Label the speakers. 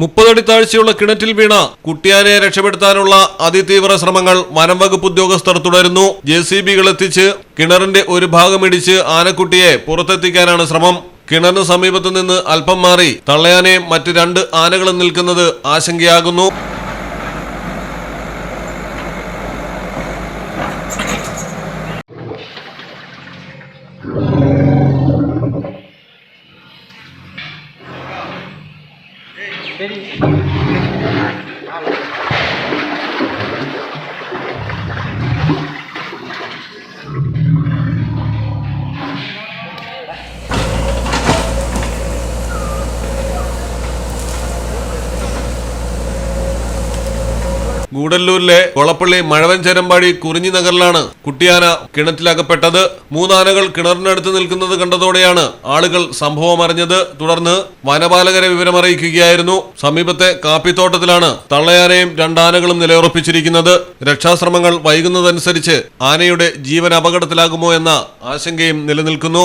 Speaker 1: മുപ്പതടി താഴ്ചയുള്ള കിണറ്റിൽ വീണ കുട്ടിയാനെ രക്ഷപ്പെടുത്താനുള്ള അതിതീവ്ര ശ്രമങ്ങൾ വനം വകുപ്പ് ഉദ്യോഗസ്ഥർ തുടരുന്നു. ജെ സി ബികൾ എത്തിച്ച് കിണറിന്റെ ഒരു ഭാഗം ഇടിച്ച് ആനക്കുട്ടിയെ പുറത്തെത്തിക്കാനാണ് ശ്രമം. കിണറിന് സമീപത്തു നിന്ന് അല്പം മാറി തള്ളയാനെ മറ്റ് രണ്ട് ആനകളും നിൽക്കുന്നത് ആശങ്കയാകുന്നു. Ele. ഗൂഡല്ലൂരിലെ കൊളപ്പള്ളി മഴവൻ ചേരമ്പാടി കുറിഞ്ഞി നഗറിലാണ് കുട്ടിയാന കിണറ്റിലകപ്പെട്ടത്. മൂന്നാനകൾ കിണറിനടുത്ത് നിൽക്കുന്നത് കണ്ടതോടെയാണ് ആളുകൾ സംഭവം അറിഞ്ഞത്. തുടർന്ന് വനപാലകരെ വിവരമറിയിക്കുകയായിരുന്നു സമീപത്തെ കാപ്പിത്തോട്ടത്തിലാണ് തള്ളയാനയും രണ്ടാനകളും നിലയുറപ്പിച്ചിരിക്കുന്നത്. രക്ഷാശ്രമങ്ങൾ വൈകുന്നതനുസരിച്ച് ആനയുടെ ജീവൻ അപകടത്തിലാകുമോ എന്ന ആശങ്കയും നിലനിൽക്കുന്നു.